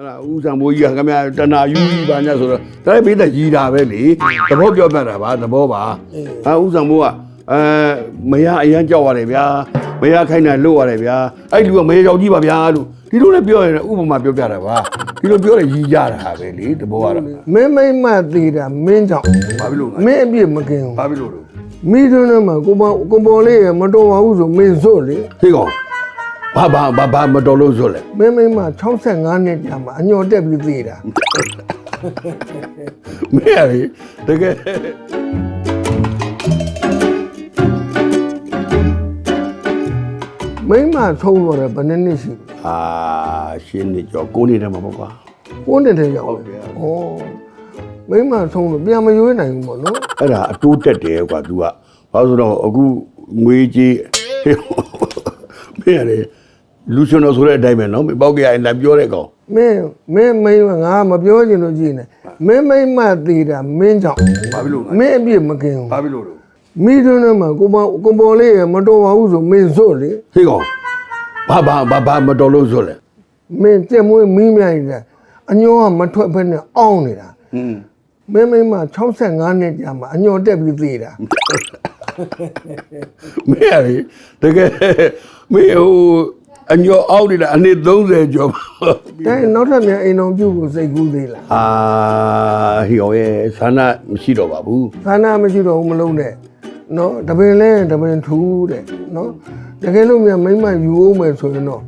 ဟလာဦးစံမိုးကြီးကခင်ဗျာတနာယူကြီးပါညာဆိုတော့ဒါလည်းဘေးသက်ကြီးတာပဲလေသဘောပြောပြတာပါသဘောပါဟာဦးစံမိုးကအဲမရအရန်ကြောက်ရတယ်ဗျာမရခိုင်းတာလို့ရတယ်ဗျာအဲ့လူကမရကြောက်ကြီးပါဗျာလို့ဒီလိုလည်းပြောရင်ဥပမာပြောပြတာပါဒီလိုပြောရင်ကြီးကြတာပဲလေသဘောကတော့မင်းမိမ့်မသေးတာမင်းကြောင့်ဘာဖြစ်လို့မင်းအပြစ်မကင်ဘူးဘာဖြစ်လို့လဲမိသွင်းထဲမှာကိုပေါ်ကိုပေါ်လေးရမတော်ပါဘူးဆိုမင်းစွတ်လေဟေးကောင် ဘာဘာဘာဘာမတော်လို့ဆိုလဲမင်းမိမ့်မ65နှစ်ကြာမှာအညော်တက်ပြီးသေးတာမင်းရလေတကယ်မိမ့်မဆုံးတော့တယ်ဘယ်နှစ်နှစ်ရှိလဲအာရှင်းနေကြောကိုနေတယ်မှာပေါ့ကွာကိုးနှစ်တည်းရောက်ဟုတ်တယ်ဩမိမ့်မဆုံးတော့ပြန်မရွေးနိုင်ဘူးပေါ့နော်အဲ့ဒါအတိုးတက်တယ်ကွာ तू ကဘာလို့ဆိုတော့အခုငွေကြီးမင်းရ လေလူရှင်တော်ဆိုတဲ့အတိုင်းပဲနော်မင်းပေါက်ကြရင်လာပြောတဲ့ကောင်မင်းမင်းမိမ့်မငါမပြောချင်လို့ကြည့်နေမင်းမိမ့်မသေးတာမင်းကြောင့်ဘာဖြစ်လို့မင်းအပြစ်မကင်ဘူးဘာဖြစ်လို့လဲမိသွင်းထဲမှာကိုပေါ်ကိုပေါ်လေးရမတော်ပါဘူးဆိုမင်းစွတ်လေဟေးကောင်ဘာဘာဘာဘာမတော်လို့ဆိုလဲမင်းကြက်မွေးမီးမြိုင်တယ်အညောကမထွက်ဖက်နဲ့အောင်းနေတာဟွန်းမင်းမိမ65နှစ်ကြာမှာအညောတက်ပြီးသေးတာမင်းရလေတကယ်မင်းဟို အညောအောက်နေတာအနည်း30ကျော်ပါဒါနောက်ထပ်မြန်အိမ်တော်ပြုတ်ကိုစိတ်ကူးသေးလားအာဟီယောရဲ့ဆန္ဒမရှိတော့ပါဘူးသာနာမရှိတော့ဘူးမလုံးနဲ့နော်တပင်လဲတပင်ထူးတဲ့နော်တကယ်လို့မြန်မိမယူအောင်မယ်ဆိုရင်တော့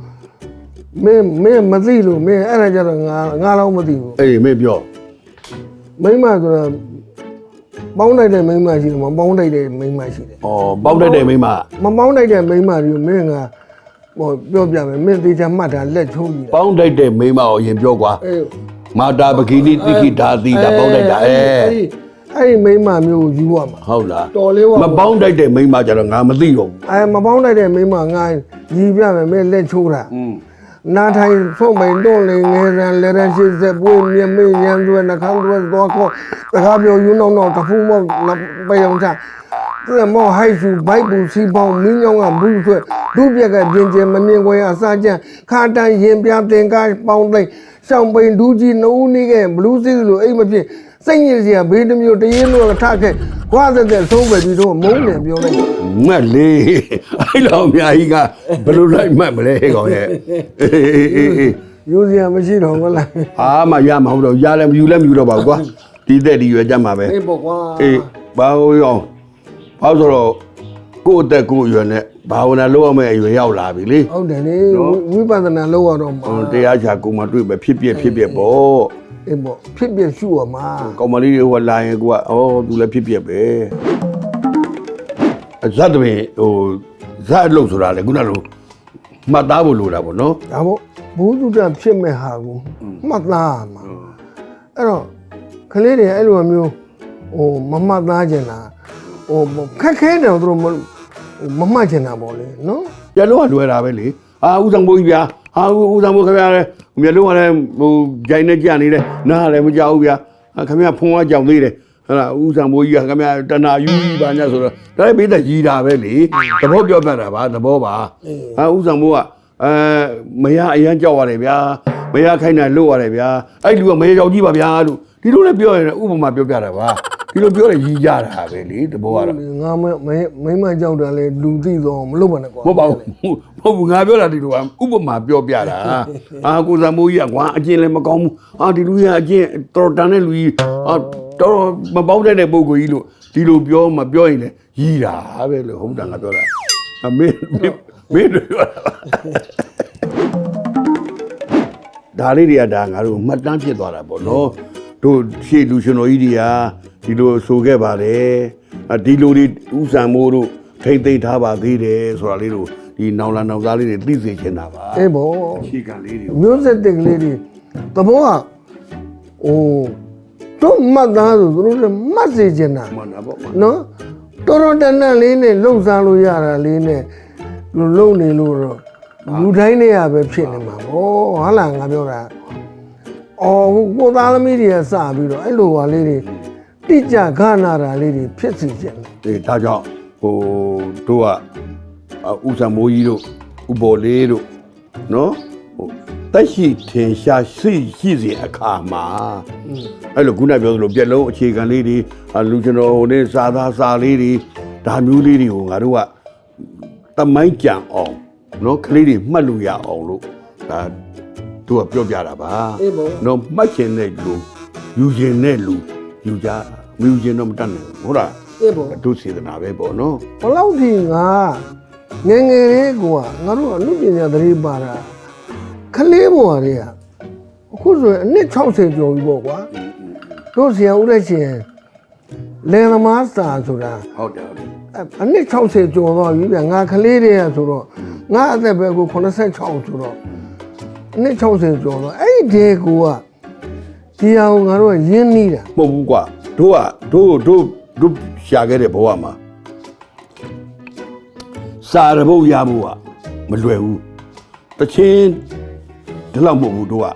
မင်းမင်းမသိလို့မင်းအဲ့ဒါကြတော့ငါငါတော့မသိဘူးအေးမင်းပြောမိမဆိုတာပေါင်းတိုက်တဲ့မိမရှိတယ်မပေါင်းတိုက်တဲ့မိမရှိတယ်ဩပေါက်တတ်တဲ့မိန်းမမပေါင်းတိုက်တဲ့မိတွေကိုမင်းက ဟိုပြောပြမယ်မင်းသေးချာမှတ်တာလက်ချုံးကြည့်တာပေါင်းတိုက်တဲ့မိန်းမကိုရင်ပြောကွာအေးမာတာပကိနိတိခိဓာတိတာပေါင်းတိုက်တာအဲအဲ့ဒီအဲ့ဒီမိန်းမမျိုးကိုယူရမှာဟုတ်လားတော်လေးဝမပေါင်းတိုက်တဲ့မိန်းမကျတော့ငါမသိတော့ဘူးအဲမပေါင်းလိုက်တဲ့မိန်းမငါရီပြမယ်မင်းလက်ချိုးတာอืมနာထိုင်ဆုံးမိန်တော့လေငယ်ရန်လက်ရရှိစက်ပွေးမြမေးရန်သွဲနှခမ်းသွဲသွားခေါ်တကားပြောယူနောက်နောက်တဖူးမောက်ပေုံချ သူကမောဟိုက်စုဘိုက်ပူစီပေါင်းမင်းညောင်းကဘူးဆွဲဒုပြက်ကပြင်ကျင်မမြင်ခွဲအစားကျန်ခါတန်ရင်ပြတင်ကားပေါင်းသိမ့်ရှောင်းပိန်ဒူးကြီးနှုတ်နေခဲ့ဘလူးစစ်လိုအိမ်မဖြစ်စိတ်ညစ်စရာဘေးတစ်မျိုးတရင်လို့ထခဲ့ခွာသက်သက်ဆုံးပဲပြီးတော့မုန်းတယ်ပြောလိုက်မက်လေးအဲ့လောင်အများကြီးကဘယ်လိုလိုက်မှတ်မလဲကောင်ရဲ့အေးအေးအေးအေးယူစရာမရှိတော့ဘူးလားအာမရမဟုတ်တော့ရလည်းမယူလည်းမယူတော့ပါဘူးကွာဒီသက်ဒီရွယ်ကြမှာပဲအေးပေါ့ကွာအေးဘာလို့ရော ဘာလို့ဆိုတော့ကိုယ့်အသက်ကိုယ့်အရွယ်နဲ့ဘာဝနာလုပ်ရမယ့်အရွယ်ရောက်လာပြီလေဟုတ်တယ်လေဝိပဿနာလုပ်ရတော့မှာဟိုတရားချာကိုယ်မှတွေ့ပဲဖြစ်ပြဖြစ်ပြပေါ့အေးပေါ့ဖြစ်ပြရှုရမှာကောင်မလေးတွေဟိုလာရင်ကိုကအော်သူလည်းဖြစ်ပြပဲအဇတ်တပင်ဟိုဇတ်အလုပ်ဆိုတာလေခုနလိုမှတ်သားဖို့လိုတာပေါ့နော်ဒါပေါ့ဘုသူတ္တဖြစ်မဲ့ဟာကိုမှတ်သားရမှာအဲ့တော့ကလေးတွေအဲ့လိုမျိုးဟိုမမှတ်သားကြင်တာ ဟိုခက်ခဲတယ်သူတို့မမမှတ်ချင်တာပေါ့လေနော်ရလုံးကလွယ်တာပဲလေဟာဦးဆောင်ဘိုးကြီးဗျာဟာဦးဆောင်ဘိုးခင်ဗျာလေမျက်လုံးကလည်းဟိုဂျိုင်းနဲ့ကြနေတယ်နားလည်းမကြောက်ဘူးဗျာဟာခင်ဗျာဖုံးကကြောင်သေးတယ်ဟလာဦးဆောင်ဘိုးကြီးကခင်ဗျာတနာယူကြီးပါညာဆိုတော့ဒါလည်းဘေးသက်ကြီးတာပဲလေသဘောပြောပြတာပါသဘောပါဟာဦးဆောင်ဘိုးကအဲမရအရန်ကြောက်ရတယ်ဗျာမရခိုင်းတာလို့ရတယ်ဗျာအဲ့လူကမရကြောက်ကြီးပါဗျာလို့ဒီလိုလည်းပြောရင်ဥပမာပြောပြတာပါ ဒီလိုပြောရင်ကြီးကြတာပဲလေသဘောကတော့ငါမမိမကြောက်တယ်လေလူသိတော့မလုပ်ပါနဲ့ကွာမဟုတ်ပါဘူးမဟုတ်ဘူးငါပြောတာဒီလိုကဥပမာပြောပြတာအာကိုစံမိုးကြီးကကွာအကျင့်လည်းမကောင်းဘူးအာဒီလူကြီးကအကျင့်တော်တော်တန်တဲ့လူကြီးအာတော်တော်မပေါက်တဲ့ပုံကိုကြီးလို့ဒီလိုပြောမပြောရင်လည်းရီးတာပဲလို့ဟုတ်တယ်ငါပြောတာအမေမင်းတို့ပြောတာဒါလေးတွေကဒါငါတို့မှတ်တမ်းဖြစ်သွားတာပေါ့နော်တို့ရှေ့လူရှင်တော်ကြီးတွေက ဒီလိုဆိုခဲ့ပါတယ်အဒီလိုတွေဥဆံမိုးတို့ထိမ့်သိမ့်ထားပါသေးတယ်ဆိုတာလေးတို့ဒီနောင်လာနောင်သားလေးတွေသိစေချင်တာပါအေးပေါ့ရှေ့ကလေးတွေမျိုးဆက်တက်ကလေးတွေသဘောကဟိုတို့မှတ်သားဆိုသူတို့လည်းမှတ်စေချင်တာမှန်တာပေါ့မှန်နော်တော်တော်တန်တန်လေးနဲ့လှုပ်ရှားလို့ရတာလေးနဲ့လူလုံနေလို့တော့လူတိုင်းနေရပဲဖြစ်နေမှာဗောဟာလာငါပြောတာအော်ဟိုကိုသားသမီးတွေကစပြီးတော့အဲ့လိုဟာလေးတွေ တိကျခနာတာလေးတွေဖြစ်စီချင်တယ်ဒီဒါကြောင့်ဟိုတို့ကဥဆံမိုးကြီးတို့ဥပေါ်လေးတို့နော်ဟိုတက်ရှိထင်ရှားရှိရှိစဉ်အခါမှာအဲ့လိုခုနပြောသလိုပြက်လုံးအခြေခံလေးတွေအာလူကျွန်တော်ဟိုနေစာသားစာလေးတွေဒါမျိုးလေးတွေကိုငါတို့ကတမိုင်းကြံအောင်နော်ကလေးတွေမှတ်လို့ရအောင်လို့ဒါသူကပြောပြတာပါအေးပေါ့နော်မှတ်ချင်တဲ့လူယူချင်တဲ့လူ ယူကြမယူချင်တော့မတတ်နိုင်ဘူးဟုတ်လားအေးပေါ့ဒုစေတနာပဲပေါ့နော်ဘလောက်ထိငါငယ်ငယ်လေးကွာငါတို့အမှုပညာသတိပါတာခလေးဘွားတွေကအခုဆိုရင်အနှစ်60ကျော်ပြီပေါ့ကွာတို့ဆရာဦးလက်ရှင်လယ်သမားစာဆိုတာဟုတ်တယ်ဟုတ်တယ်အဲ့အနှစ်60ကျော်သွားပြီဗျငါခလေးတွေကဆိုတော့ငါအသက်ပဲကို86ဆိုတော့အနှစ်60ကျော်တော့အဲ့ဒီဒေကိုက ဒီဟာကိုငါတို့ကရင်းနှီးတာမဟုတ်ဘူးကွာတို့ကတို့တို့တို့ရှာခဲ့တဲ့ဘဝမှာစာရဘုတ်ရဖို့ကမလွယ်ဘူးတချင်းဒီလောက်မဟုတ်ဘူးတို့က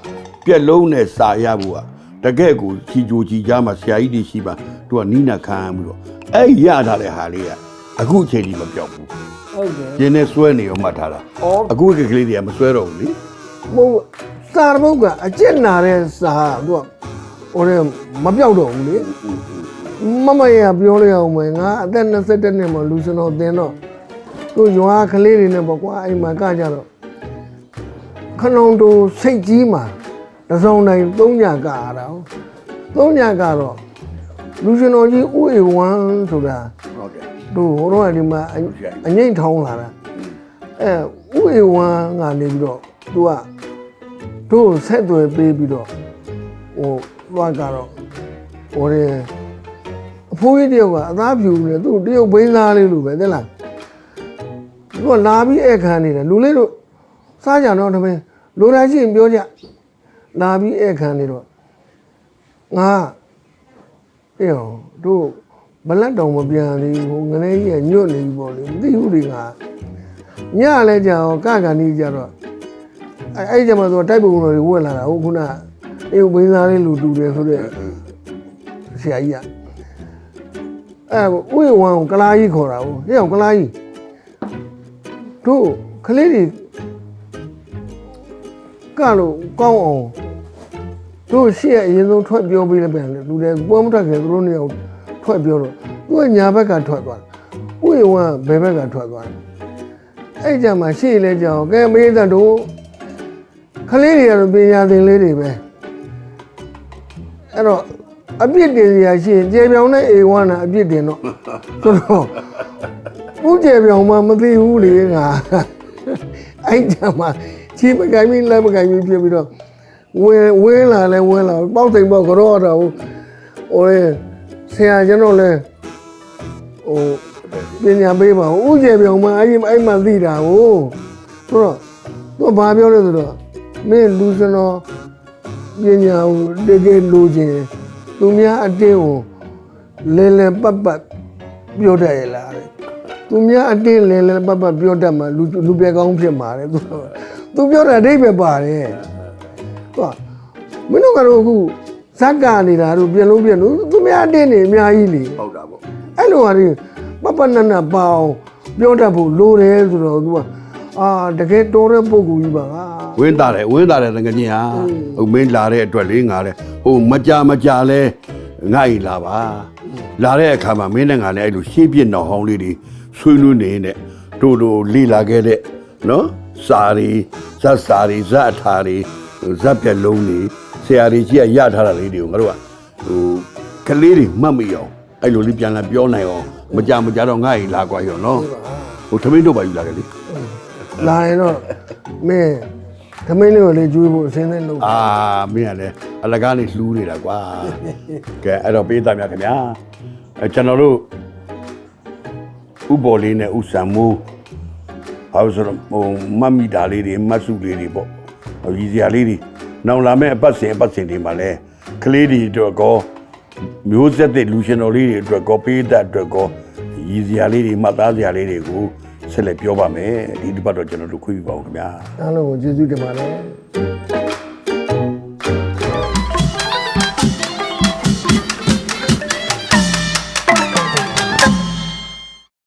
ပြက်လုံးနဲ့စာရဖို့ကတကယ့်ကိုချီကြိုချီကြားမှာဆရာကြီးတွေရှိပါတို့ကနိနာခံရပြီးတော့အဲ့ရထားတဲ့ဟာလေးကအခုအချိန်ကြီးမပြောက်ဘူးဟုတ်တယ်ရင်းနဲ့စွဲနေရောမှတ်ထားတာဩအခုကကလေးတွေကမစွဲတော့ဘူးလေမဟုတ် စာတပုတ်ကအကျင့်နာတဲ့စာသူကဟိုတဲ့မပြောက်တော့ဘူးလေမမရပြောလိုက်အောင်မယ်ငါအသက်21နှစ်မှာလူစင်တော်တင်တော့သူရွာကလေးတွေနဲ့ပေါ့ကွာအိမ်မှာကကြတော့ခဏုံတူစိတ်ကြီးမှာတစ်စုံတိုင်း၃ညကရတာ၃ညကတော့လူစင်တော်ကြီးဥဧဝံဆိုတာဟုတ်တယ်တို့ဟိုတော့ကဒီမှာအအငိမ့်ထောင်းလာတာအဲဥဧဝံကနေပြီးတော့သူက တို့ဆက်သွယ်ပေးပြီးတော့ဟိုသွားကတော့ဟိုတယ်အဖိုးကြီးတယောက်ကအသားဖြူနေသူတယောက်ဘိန်းသားလေးလိုပဲတဲ့လားသူကလာပြီးဧခံနေတယ်လူလေးတို့စားကြတော့တမင်းလိုတိုင်းရှိရင်ပြောကြလာပြီးဧခံနေတော့ငါအေးဟောတို့ဘလက်တောင်မပြန်သေးဘူးဟိုငနေကြီးကညွတ်နေပြီပေါ့လေမသိဘူးတွေကညလည်းကြာတော့ကကန်ကြီးကြတော့ အဲအဲ့ကြမှာသူကတိုက်ပုံတော်တွေဝက်လာတာဟုတ်ခုနအေးဘင်းသားလေးလူတူတယ်ဆိုတဲ့ဆရာကြီးကအဲဥယျာဉ်ကိုကလာကြီးခေါ်တာဟုတ်ဟဲ့အောင်ကလာကြီးတို့ကလေးတွေကလို့ကောင်းအောင်တို့ရှေ့အရင်ဆုံးထွက်ပြောပေးလိုက်ပြန်လေလူတွေပွဲမထွက်ခင်သူတို့နေအောင်ထွက်ပြောတော့သူကညာဘက်ကထွက်သွားတယ်ဥယျာဉ်ကဘယ်ဘက်ကထွက်သွားတယ်အဲ့ကြမှာရှေ့လဲကြောင်ကဲမေးတဲ့တို့ ခလေးတွေကတော့ပညာသင်လေးတွေပဲအဲ့တော့အပြစ်တင်စရာရှိရင်ကျေပြောင်နဲ့အေဝါနာအပြစ်တင်တော့ဆိုတော့ဦးကျေပြောင်မှမသိဘူးလေငါအဲ့ကြမှာချီမကိုင်းမင်းလက်မကိုင်းမင်းဖြစ်ပြီးတော့ဝင်းဝင်းလာလဲဝင်းလာပေါက်တိမ်ပေါက်ကြောတော့ဟိုဟိုလေဆရာကျွန်တော်လဲဟိုပညာပေးပါဥကျေပြောင်မအဲ့ဒီအဲ့မှသိတာကိုဆိုတော့သူဘာပြောလဲဆိုတော့ မင်းလူစနောပညာကိုတကယ်လိုချင်သူများအတင်းကိုလဲလဲပတ်ပတ်ပြောတတ်ရလားတဲ့သူများအတင်းလဲလဲပတ်ပတ်ပြောတတ်မှလူလူပြကောင်းဖြစ်မှာတဲ့သူသူပြောတာအဓိပ္ပာယ်ပါတယ်သူကမင်းတို့ကတော့အခုဇက်ကာနေတာတို့ပြင်လုံးပြင်လို့သူများအတင်းနေအများကြီးလေဟုတ်တာပေါ့အဲ့လိုဟာတွေပပနနပအောင်ပြောတတ်ဖို့လိုတယ်ဆိုတော့သူက အာတကယ်တော်တဲ့ပုံကူကြီးပါက ဝင်းတာတယ်ဝင်းတာတယ်တကကြီးဟာဟိုမင်းလာတဲ့အတွက်လေးငါလဲဟိုမကြမကြလဲငါ့ဤလာပါလာတဲ့အခါမှာမင်းနဲ့ငါလည်းအဲ့လိုရှေးပြစ်တော်ဟောင်းလေးတွေဆွေးနွေးနေတဲ့တို့တို့လေ့လာခဲ့တဲ့နော်စာရီဇတ်စာရီဇတ်အထာရီဇတ်ပြက်လုံးတွေဆရာကြီးကြီးကရထားတာလေးတွေကိုငါတို့ကဟိုကလေးတွေမှတ်မိအောင်အဲ့လိုလေးပြန်လာပြောနိုင်အောင်မကြမကြတော့ငါ့ဤလာကွာရောနော်ဟိုသမင်းတို့ပါယူလာတယ်လေ လာရင်တော့မင်းသမင်းလေးကိုလေးကျွေးဖို့အစင်းနဲ့လုပ်အာမင်းကလည်းအလကားလေးလှူးနေတာကွာကဲအဲ့တော့ပေးသားများခင်ဗျာအဲကျွန်တော်တို့ဥပေါ်လေးနဲ့ဥဆံမိုးဘာလို့ဆိုတော့ဟိုမတ်မီတာလေးတွေမတ်စုလေးတွေပေါ့ဟိုရည်စရာလေးတွေနောင်လာမဲ့အပတ်စဉ်အပတ်စဉ်တွေမှာလဲကလေးတွေအတွက်ကောမျိုးဆက်တဲ့လူရှင်တော်လေးတွေအတွက်ကောပေးတတ်အတွက်ကောရည်စရာလေးတွေမှတ်သားစရာလေးတွေကို ဆက်လက်ပြောပါမယ်ဒီတစ်ပတ်တော့ကျွန်တော်တို့ခွင့်ပြုပါအောင်ခင်ဗျာအားလုံးကိုကျေးဇူးတင်ပါတယ်